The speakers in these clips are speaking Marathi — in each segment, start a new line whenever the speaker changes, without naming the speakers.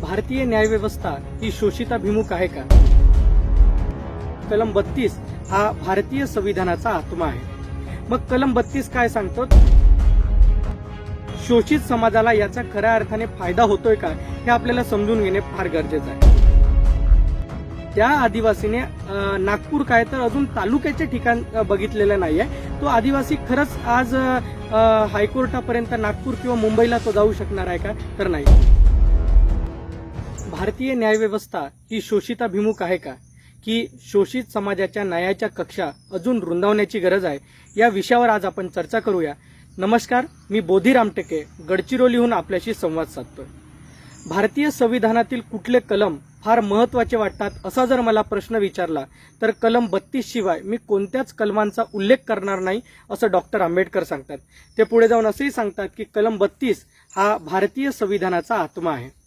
भारतीय न्यायव्यवस्था ही शोषिताभिमुख आहे का? कलम बत्तीस हा भारतीय संविधानाचा आत्मा आहे. मग कलम बत्तीस काय सांगतो? शोषित समाजाला याचा खऱ्या अर्थाने फायदा होतोय का हे आपल्याला समजून घेणे फार गरजेचं आहे. त्या आदिवासीने नागपूर काय तर अजून तालुक्याचे ठिकाण बघितलेलं नाहीये. तो आदिवासी खरंच आज हायकोर्टापर्यंत नागपूर किंवा मुंबईला तो जाऊ शकणार आहे का? तर नाही. भारतीय न्यायव्यवस्था ही शोषिताभिमुख आहे का? की शोषित समाजाच्या न्यायाच्या कक्षा अजून रुंदावण्याची गरज आहे? या विषयावर आज आपण चर्चा करूया. नमस्कार मी बोधी रामटेके गडचिरोलीहून आपल्याशी संवाद साधतोय. भारतीय संविधानातील कुठले कलम फार महत्त्वाचे वाटतात असा जर मला प्रश्न विचारला तर कलम बत्तीस शिवाय मी कोणत्याच कलमांचा उल्लेख करणार नाही असं डॉक्टर आंबेडकर सांगतात. ते पुढे जाऊन असंही सांगतात की कलम बत्तीस हा भारतीय संविधानाचा आत्मा आहे.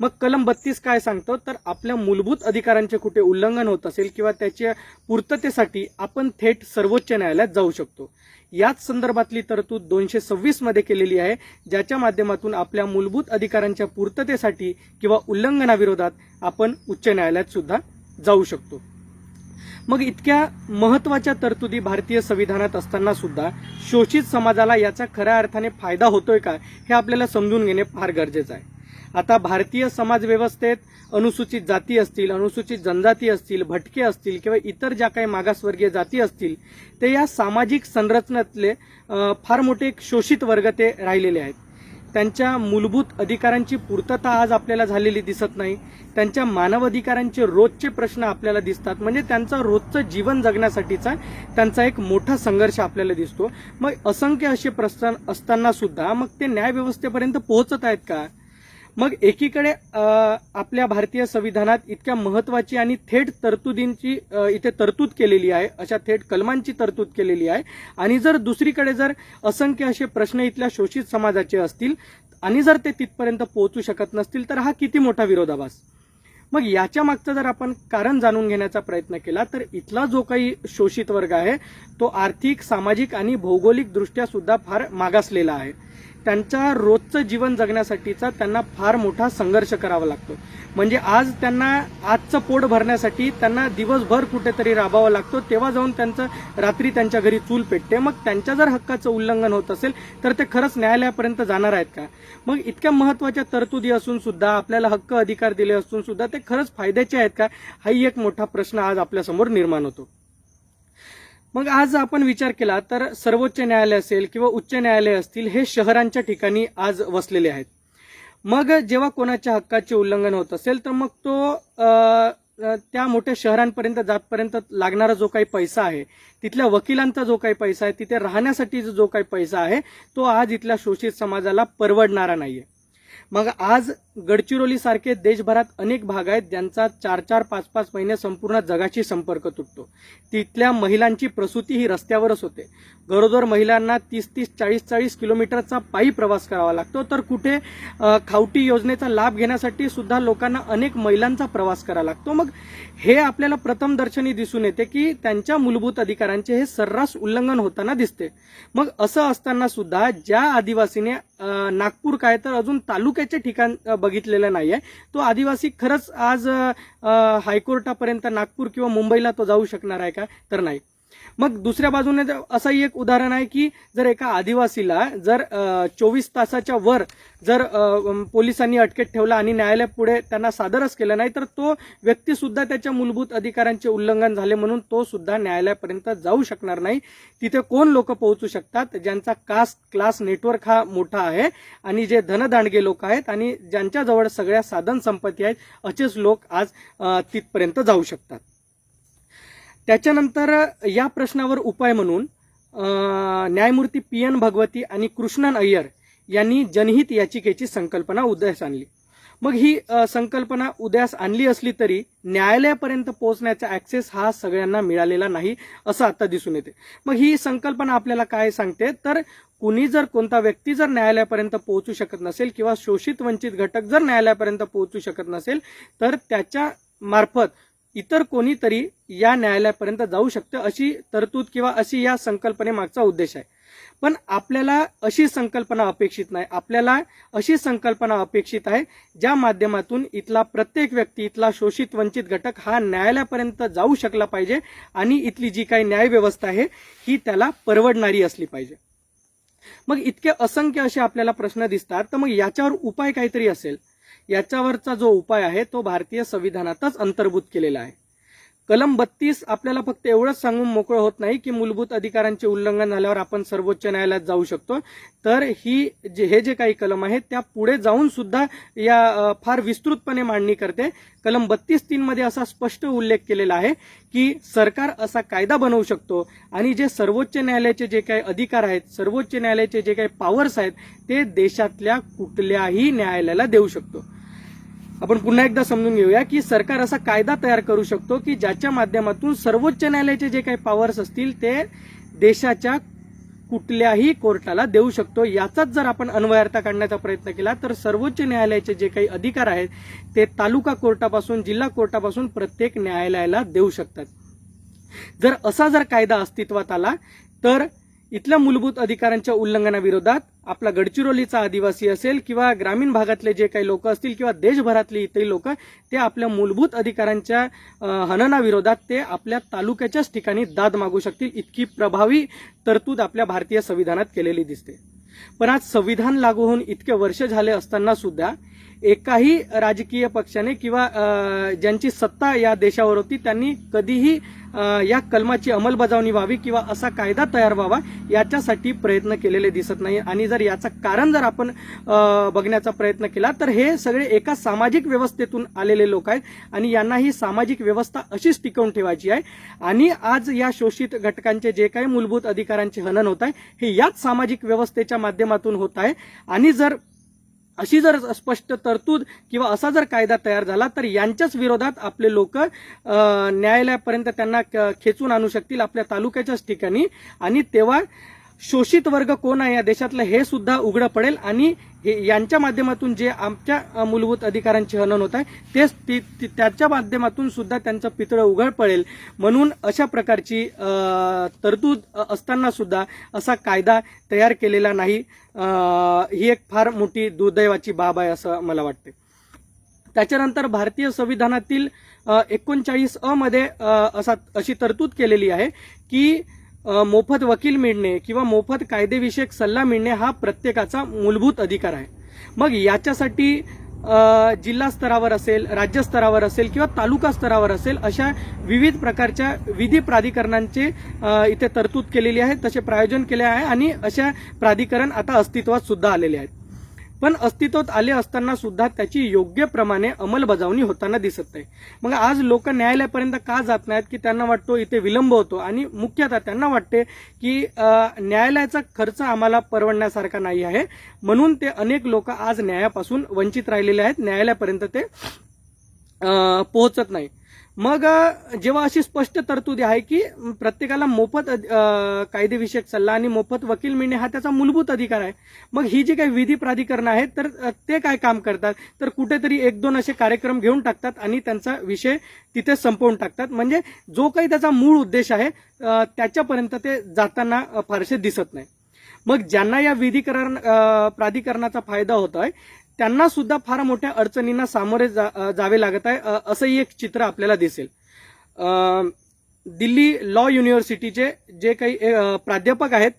मग कलम बत्तीस काय सांगतो? तर आपल्या मूलभूत अधिकारांचे कुठे उल्लंघन होत असेल किंवा त्याच्या पूर्ततेसाठी आपण थेट सर्वोच्च न्यायालयात जाऊ शकतो. याच संदर्भातली तरतूद दोनशे सव्वीसमध्ये केलेली आहे ज्याच्या माध्यमातून आपल्या मूलभूत अधिकारांच्या पूर्ततेसाठी किंवा उल्लंघनाविरोधात आपण उच्च न्यायालयात सुद्धा जाऊ शकतो. मग इतक्या महत्त्वाच्या तरतुदी भारतीय संविधानात असताना सुद्धा शोषित समाजाला याचा खऱ्या अर्थाने फायदा होतोय का हे आपल्याला समजून घेणे फार गरजेचं आहे. आता भारतीय समाजव्यवस्थेत अनुसूचित जाती असतील अनुसूचित जनजाती असतील भटके असतील किंवा इतर ज्या काही मागासवर्गीय जाती असतील ते या सामाजिक संरचनेतले फार मोठे एक शोषित वर्ग ते राहिलेले आहेत. त्यांच्या मूलभूत अधिकारांची पूर्तता आज आपल्याला झालेली दिसत नाही. त्यांच्या मानव अधिकारांचे रोजचे प्रश्न आपल्याला दिसतात. म्हणजे त्यांचं रोजचं जीवन जगण्यासाठीचा त्यांचा एक मोठा संघर्ष आपल्याला दिसतो. मग असंख्य असे प्रश्न असताना सुद्धा मग ते न्यायव्यवस्थेपर्यंत पोहोचत आहेत का? मग एकीकडे आपल्या भारतीय संविधानात इतक्या महत्वाची आणि थेट तरतुदींची इथे तरतूद केलेली आहे अशा थेट कलमांची तरतूद केलेली आहे. आणि जर दुसरीकडे जर असंख्य असे प्रश्न इथल्या शोषित समाजाचे असतील आणि जर ते तिथपर्यंत पोहोचू शकत नसतील तर हा किती मोठा विरोधाभास? मग याच्या मागचं जर आपण कारण जाणून घेण्याचा प्रयत्न केला तर इथला जो काही शोषित वर्ग आहे तो आर्थिक सामाजिक आणि भौगोलिक दृष्ट्या सुद्धा फार मागासलेला आहे. त्यांच्या रोजचं जीवन जगण्यासाठीचा त्यांना फार मोठा संघर्ष करावा लागतो. म्हणजे आज त्यांना आजचं पोट भरण्यासाठी त्यांना दिवसभर कुठेतरी राबावं लागतो. तेव्हा जाऊन त्यांचं रात्री त्यांच्या घरी चूल पेटते. मग त्यांच्या जर हक्काचं उल्लंघन होत असेल तर ते खरंच न्यायालयापर्यंत जाणार आहेत का? मग इतक्या महत्त्वाच्या तरतुदी असून सुद्धा आपल्याला हक्क अधिकार दिले असून सुद्धा ते खरंच फायद्याचे आहेत का? हाही एक मोठा प्रश्न आज आपल्यासमोर निर्माण होतो. मग आज आपण विचार केला तर सर्वोच्च न्यायालय असेल किंवा उच्च न्यायालय असतील हे शहरांच्या ठिकाणी आज वसलेले आहेत. मग जेव्हा कोणाच्या हक्काचे उल्लंघन होत असेल तर मग तो त्या मोठ्या शहरांपर्यंत जातपर्यंत लागणारा जो काही पैसा आहे तिथल्या वकिलांचा जो काही पैसा आहे तिथे राहण्यासाठी जो काही पैसा आहे तो आज इथल्या शोषित समाजाला परवडणारा नाहीये. मग आज गडचिरोली सारखे देशभरात अनेक भाग आहेत ज्यांचा चार चार पाच पाच महिने संपूर्ण जगाशी संपर्क तुटतो. तिथल्या महिलांची प्रसूती ही रस्त्यावरच होते. गरोदर महिलांना तीस तीस चाळीस चाळीस किलोमीटरचा पायी प्रवास करावा लागतो. तर कुठे खावटी योजनेचा लाभ घेण्यासाठी सुद्धा लोकांना अनेक महिलांचा प्रवास करावा लागतो. मग हे आपल्याला प्रथम दर्शनी दिसून येते की त्यांच्या मूलभूत अधिकारांचे हे सर्रास उल्लंघन होताना दिसते. मग असं असताना सुद्धा ज्या आदिवासीने नागपूर काय तर अजून तालुक्याचे ठिकाण बघितलेला नाही आहे तो आदिवासी खरंच आज हायकोर्टापर्यंत नागपूर किंवा मुंबईला तो जाऊ शकणार आहे का? तर नाही. मग दुसऱ्या बाजूने जर असंही एक उदाहरण आहे की जर एका आदिवासीला जर चोवीस तासाच्या वर जर पोलिसांनी अटकेत ठेवला आणि न्यायालय पुढे त्यांना सादरच केलं नाही तर तो व्यक्ती सुद्धा त्याच्या मूलभूत अधिकारांचे उल्लंघन झाले म्हणून तो सुद्धा न्यायालयापर्यंत जाऊ शकणार नाही. तिथे कोण लोक पोहोचू शकतात? ज्यांचा कास्ट क्लास नेटवर्क हा मोठा आहे आणि जे धनदांडगे लोक आहेत आणि ज्यांच्याजवळ सगळ्या साधन संपत्ती आहेत असेच लोक आज तिथपर्यंत जाऊ शकतात. त्याच्यानंतर या प्रश्नावर उपाय म्हणून न्यायमूर्ती पी एन भगवती आणि कृष्णन अय्यर यांनी जनहित याचिकेची संकल्पना उदयास आणली. मग ही संकल्पना उदयास आणली असली तरी न्यायालयापर्यंत पोहोचण्याचा ऍक्सेस हा सगळ्यांना मिळालेला नाही असं आता दिसून येते. मग ही संकल्पना आपल्याला काय सांगते? तर कुणी जर कोणता व्यक्ती जर न्यायालयापर्यंत पोहोचू शकत नसेल किंवा शोषित वंचित घटक जर न्यायालयापर्यंत पोहोचू शकत नसेल तर त्याच्या मार्फत इतर कोणीतरी या न्यायालयापर्यंत जाऊ शकतं अशी तरतूद किंवा अशी या संकल्पनेमागचा उद्देश आहे. पण आपल्याला अशी संकल्पना अपेक्षित नाही. आपल्याला अशी संकल्पना अपेक्षित आहे ज्या माध्यमातून इथला प्रत्येक व्यक्ती इथला शोषित वंचित घटक हा न्यायालयापर्यंत जाऊ शकला पाहिजे आणि इथली जी काही न्यायव्यवस्था आहे ही त्याला परवडणारी असली पाहिजे. मग इतके असंख्य असे आपल्याला प्रश्न दिसतात तर मग याच्यावर उपाय काहीतरी असेल. याच्यावरचा जो उपाय आहे तो भारतीय संविधानातच अंतर्भूत केलेला आहे. कलम बत्तीस आपल्याला फक्त एवढंच सांगून मोकळं होत नाही की मूलभूत अधिकारांचे उल्लंघन झाल्यावर आपण सर्वोच्च न्यायालयात जाऊ शकतो. तर ही जे हे जे काही कलम आहेत त्या पुढे जाऊन सुद्धा या फार विस्तृतपणे मांडणी करते. कलम बत्तीस तीन मध्ये असा स्पष्ट उल्लेख केलेला आहे की सरकार असा कायदा बनवू शकतो आणि जे सर्वोच्च न्यायालयाचे जे काही अधिकार आहेत सर्वोच्च न्यायालयाचे जे काही पॉवर्स आहेत ते देशातल्या कुठल्याही न्यायालयाला देऊ शकतो. आपण पुन्हा एकदा समजून घेऊया की सरकार असा कायदा तयार करू शकतो की ज्याच्या माध्यमातून सर्वोच्च न्यायालयाचे जे काही पॉवर्स असतील ते देशाच्या कुठल्याही कोर्टाला देऊ शकतो. याचाच जर आपण अन्वयार्थ काढण्याचा प्रयत्न केला तर सर्वोच्च न्यायालयाचे जे काही अधिकार आहेत ते तालुका कोर्टापासून जिल्हा कोर्टापासून प्रत्येक न्यायालयाला देऊ शकतात. जर असा जर कायदा अस्तित्वात आला तर इथल्या मूलभूत अधिकारांच्या उल्लंघनाविरोधात आपला गडचिरोलीचा आदिवासी असेल किंवा ग्रामीण भागातले जे काही लोक असतील किंवा देशभरातले इतरही लोक ते आपल्या मूलभूत अधिकारांच्या हननाविरोधात ते आपल्या तालुक्याच्याच ठिकाणी दाद मागू शकतील. इतकी प्रभावी तरतूद आपल्या भारतीय संविधानात केलेली दिसते. पण आज संविधान लागू होऊन इतके वर्ष झाले असताना सुद्धा एकाही राजकीय पक्षाने किंवा ज्यांची सत्ता या देशावर होती त्यांनी कधीही या कलमाची अंमलबजावणी व्हावी किंवा असा कायदा तयार व्हावा याच्यासाठी प्रयत्न केलेले दिसत नाही. आणि जर याचं कारण जर आपण बघण्याचा प्रयत्न केला तर हे सगळे एका सामाजिक व्यवस्थेतून आलेले लोक आहेत आणि यांना ही सामाजिक व्यवस्था अशीच टिकवून ठेवायची आहे. आणि आज या शोषित घटकांचे जे काही मूलभूत अधिकारांचे हनन होत आहे हे याच सामाजिक व्यवस्थेच्या माध्यमातून होत आहे. आणि जर अशी जर स्पष्ट तरतूद किंवा असा जर कायदा तयार झाला तर यांच्याच विरोधात आपले लोक न्यायालयापर्यंत त्यांना क- खेचून आणू शकतील आपल्या तालुक्याच्याच ठिकाणी. आणि तेव्हा शोषित वर्ग कोण आहे या देशातलं हे सुद्धा उघडं पडेल आणि हे यांच्या माध्यमातून जे आमच्या मूलभूत अधिकारांचे हनन होत आहे तेच ती- त्याच्या माध्यमातून सुद्धा त्यांचं पितळं उघड पडेल. म्हणून अशा प्रकारची तरतूद असताना सुद्धा असा कायदा तयार केलेला नाही. ही एक फार मोठी दुर्दैवाची बाब आहे असं मला वाटते त्याच्यानंतर भारतीय संविधानातील एकोणचाळीस अ मध्ये असा अशी तरतूद केलेली आहे की मोफत वकील मिळणे किंवा मोफत कायदेविषयक सल्ला मिळणे हा प्रत्येकाचा मूलभूत अधिकार आहे. मग याच्यासाठी जिल्हा स्तरावर असेल राज्य स्तरावर असेल किंवा तालुका स्तरावर असेल अशा विविध प्रकारच्या विधी प्राधिकरणांचे इथे तरतूद केलेली आहे तसे प्रायोजन केले आहे आणि अशा प्राधिकरण आता अस्तित्वात सुद्धा आलेले आहेत. पण अस्तित्वात आले असताना सुद्धा त्याची योग्य प्रमाणे अंमलबजावणी होताना दिसत नाही. मग आज लोक न्यायालयापर्यंत का जात नाहीत की त्यांना वाटतो इथे विलंब होतो? आणि मुख्यतः त्यांना वाटते की न्यायालयाचा खर्च आम्हाला परवडण्यासारखा नाही आहे. म्हणून ते अनेक लोक आज न्यायापासून वंचित राहिलेले आहेत. न्यायालयापर्यंत ते पोहोचत नाही. मग जेव्हा अशी स्पष्ट तरतूद आहे की प्रत्येकाला मोफत कायदेविषयक सल्ला आणि मोफत वकील मिळणे हा त्याचा मूलभूत अधिकार आहे. मग ही जी काही विधी प्राधिकरण आहेत तर ते काय काम करतात? तर कुठेतरी एक दोन असे कार्यक्रम घेऊन टाकतात आणि त्यांचा विषय तिथे संपवून टाकतात. म्हणजे जो काही त्याचा मूळ उद्देश आहे त्याच्यापर्यंत ते जाताना फारसे दिसत नाही. मग ज्यांना या विधीकरण प्राधिकरणाचा फायदा होत आहे त्यांना सुद्धा फार मोठ्या अडचणींना सामोरे जा- जावे लागत आहे. असंही एक चित्र आपल्याला दिसेल. दिल्ली लॉ युनिव्हर्सिटीचे जे काही प्राध्यापक आहेत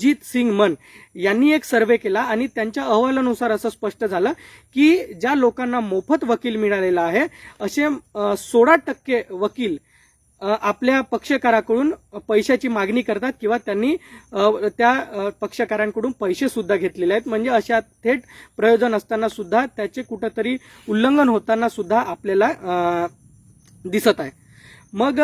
जीत सिंग मन यांनी एक सर्वे केला आणि त्यांच्या अहवालानुसार असं स्पष्ट झालं की ज्या लोकांना मोफत वकील मिळालेला आहे असे सोळा टक्के वकील आपल्या पक्षकाराकडून पैशाची मागणी करतात किंवा त्यांनी त्या पक्षकारांकडून पैसे सुद्धा घेतलेले आहेत. म्हणजे अशा थेट प्रयोजन असताना सुद्धा त्याचे कुठंतरी उल्लंघन होताना सुद्धा आपल्याला दिसत आहे. मग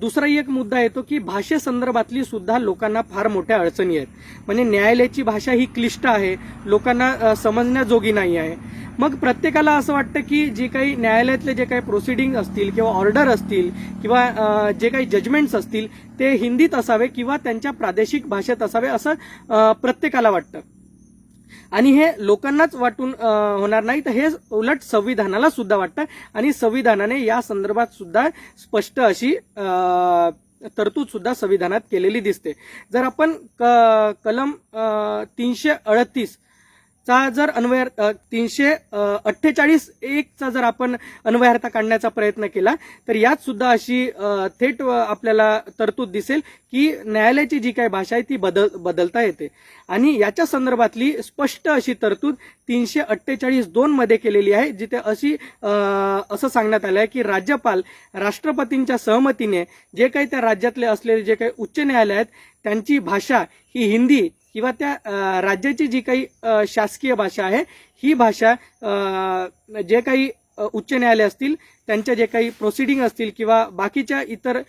दुसरा एक मुद्दा येतो की भाषेसंदर्भातली सुद्धा लोकांना फार मोठ्या अडचणी आहेत. म्हणजे न्यायालयाची भाषा ही क्लिष्ट आहे लोकांना समजण्याजोगी नाही आहे. मग प्रत्येकाला असं वाटतं की जे काही न्यायालयातले जे काही प्रोसिडिंग असतील किंवा ऑर्डर असतील किंवा जे काही जजमेंट्स असतील ते हिंदीत असावे किंवा त्यांच्या प्रादेशिक भाषेत असावे असं प्रत्येकाला वाटतं. आणि हे लोकांनाच वाटून होणार नाही. तर हे उलट संविधानाला सुद्धा वाटतं. आणि संविधानाने या संदर्भात सुद्धा स्पष्ट अशी तरतूद सुद्धा संविधानात केलेली दिसते. जर आपण क- कलम तीनशे अडतीस चा जर अन्वय तीनशे अठ्ठेचाळीस एकचा जर आपण अन्वयार्थ काढण्याचा प्रयत्न केला तर यात सुद्धा अशी थेट आपल्याला तरतूद दिसेल की न्यायालयाची जी काही भाषा आहे ती बदल बदलता येते. आणि याच्या संदर्भातली स्पष्ट अशी तरतूद तीनशे अठ्ठेचाळीस दोन मध्ये केलेली आहे जिथे अशी असं सांगण्यात आलं आहे की राज्यपाल राष्ट्रपतींच्या सहमतीने जे काही त्या राज्यातले असलेले जे काही उच्च न्यायालय आहेत त्यांची भाषा ही हिंदी किंवा त्या राज्याची जी काही शासकीय भाषा आहे ही भाषा जे काही उच्च न्यायालय असतील त्यांच्या जे काही प्रोसिडिंग असतील किंवा बाकीच्या इतर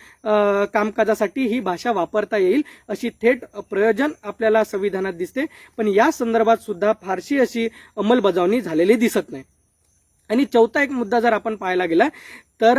कामकाजासाठी ही भाषा वापरता येईल अशी थेट प्रयोजन आपल्याला संविधानात दिसते. पण या संदर्भात सुद्धा फारशी अशी अंमलबजावणी झालेली दिसत नाही. आणि चौथा एक मुद्दा जर आपण पाहायला गेला तर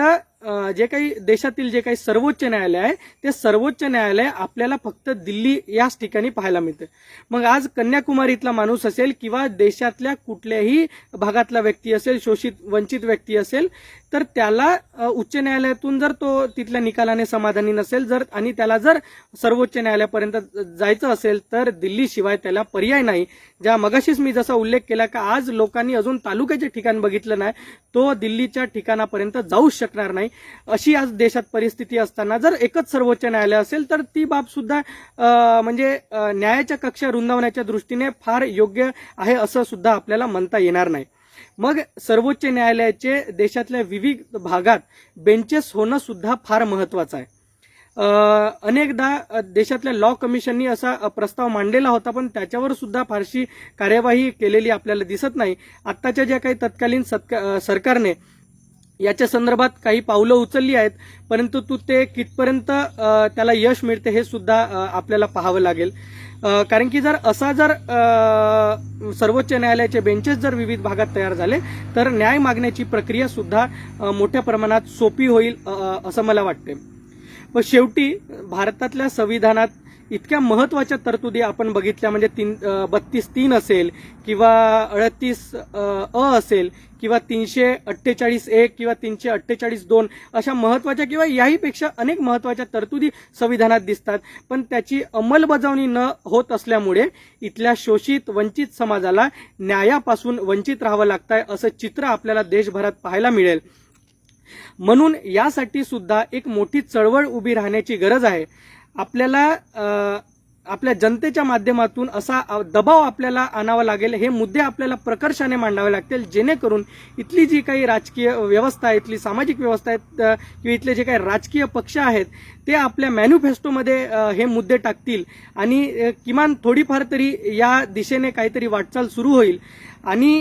जे काही देशातील जे काही सर्वोच्च न्यायालय आहे ते सर्वोच्च न्यायालय आपल्याला फक्त दिल्ली याच ठिकाणी पाहायला मिळतं. मग आज कन्याकुमारीतला माणूस असेल किंवा देशातल्या कुठल्याही भागातला व्यक्ती असेल शोषित वंचित व्यक्ती असेल तर त्याला उच्च न्यायालयातून जर तो तिथल्या निकालाने समाधानी नसेल जर आणि त्याला जर सर्वोच्च न्यायालयापर्यंत जायचं असेल तर दिल्लीशिवाय त्याला पर्याय नाही. ज्या मगाशीच मी जसा उल्लेख केला का आज लोकांनी अजून तालुक्याचे ठिकाण बघितलं नाही तो दिल्लीच्या ठिकाणापर्यंत जाऊच शकणार नाही. अशी आज देशात परिस्थिती असताना जर एकच सर्वोच्च न्यायालय असेल तर ती बाब सुद्धा म्हणजे न्यायाच्या कक्षा रुंदावण्याच्या दृष्टीने फार योग्य आहे असं सुद्धा आपल्याला म्हणता येणार नाही. मग सर्वोच्च न्यायालयाचे देशातल्या विविध भागात बेंचेस होणं सुद्धा फार महत्वाचं आहे. अनेकदा देशातल्या लॉ कमिशननी असा प्रस्ताव मांडलेला होता पण त्याच्यावर सुद्धा फारशी कार्यवाही केलेली आपल्याला दिसत नाही. आत्ताच्या ज्या काही तत्कालीन सत्का- सरकारने याच्या संदर्भात काही पावलं उचलली आहेत परंतु तू ते कितपर्यंत त्याला यश मिळते हे सुद्धा आपल्याला पाहावं लागेल. कारण की जर असा जर सर्वोच्च न्यायालयाचे बेंचेस जर विविध भागात तयार झाले तर न्याय मागण्याची प्रक्रिया सुद्धा मोठ्या प्रमाणात सोपी होईल असं मला वाटते व शेवटी भारतातल्या संविधानात इतक्या महत्त्वाच्या तरतुदी आपण बघितल्या म्हणजे तीन बत्तीस तीन असेल किंवा अडतीस अ असेल किंवा तीनशे अठ्ठेचाळीस एक किंवा तीनशे अठ्ठेचाळीस दोन अशा महत्त्वाच्या किंवा याहीपेक्षा अनेक महत्त्वाच्या तरतुदी संविधानात दिसतात. पण त्याची अंमलबजावणी न होत असल्यामुळे इथल्या शोषित वंचित समाजाला न्यायापासून वंचित राहावं लागतंय असं चित्र आपल्याला देशभरात पाहायला मिळेल. म्हणून यासाठी सुद्धा एक मोठी चळवळ उभी राहण्याची गरज आहे. आपल्याला आपल्या जनतेच्या माध्यमातून असा दबाव आपल्याला आणावा लागेल हे मुद्दे आपल्याला प्रकर्षाने मांडावे लागतील जेणेकरून इथली जी काही राजकीय व्यवस्था आहे इथली सामाजिक व्यवस्था आहे किंवा इथले जे काही राजकीय पक्ष आहेत ते आपल्या मॅन्युफेस्टोमध्ये हे मुद्दे टाकतील. आणि किमान थोडीफार तरी या दिशेने काहीतरी वाटचाल सुरू होईल. आणि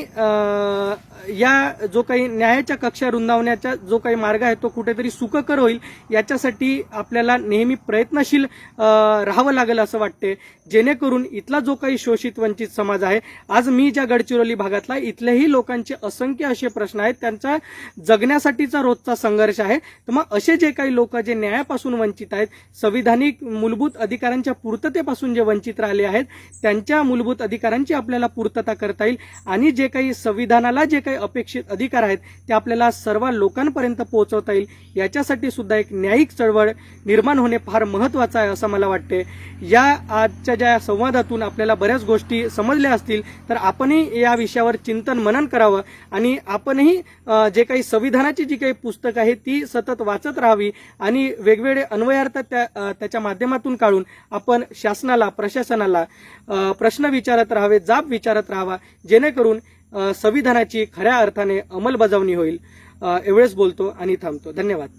या जो काही न्यायाच्या कक्षा रुंदावण्याचा जो काही मार्ग आहे तो कुठेतरी सुखकर होईल याच्यासाठी आपल्याला नेहमी प्रयत्नशील राहावं लागेल असं वाटते. जेणेकरून इथला जो काही शोषित वंचित समाज आहे आज मी ज्या गडचिरोली भागातला इथल्याही लोकांचे असंख्य असे प्रश्न आहेत. त्यांचा जगण्यासाठीचा रोजचा संघर्ष आहे. तर मग असे जे काही लोक जे न्यायापासून वंचित आहेत संविधानिक मूलभूत अधिकारांच्या पूर्ततेपासून जे वंचित राहिले आहेत त्यांच्या मूलभूत अधिकारांची आपल्याला पूर्तता करता येईल. आणि जे काही संविधानाला जे काही अपेक्षित अधिकार आहेत ते आपल्याला सर्व लोकांपर्यंत पोहोचवता येईल. याच्यासाठी सुद्धा एक न्यायिक चळवळ निर्माण होणे फार महत्वाचं आहे असं मला वाटते या आजच्या ज्या संवादातून आपल्याला बऱ्याच गोष्टी समजल्या असतील तर आपणही या विषयावर चिंतन मनन करावं आणि आपणही जे काही संविधानाची जी काही पुस्तकं आहेत ती सतत वाचत राहावी आणि वेगवेगळे अन्वयार्थ त्या त्याच्या माध्यमातून काढून आपण शासनाला प्रशासनाला प्रश्न विचारत राहावे जाब विचारत राहावा जेणेकरून करून संविधानाची खऱ्या अर्थाने अंमलबजावणी होईल. एवढेच बोलतो आणि थांबतो. धन्यवाद.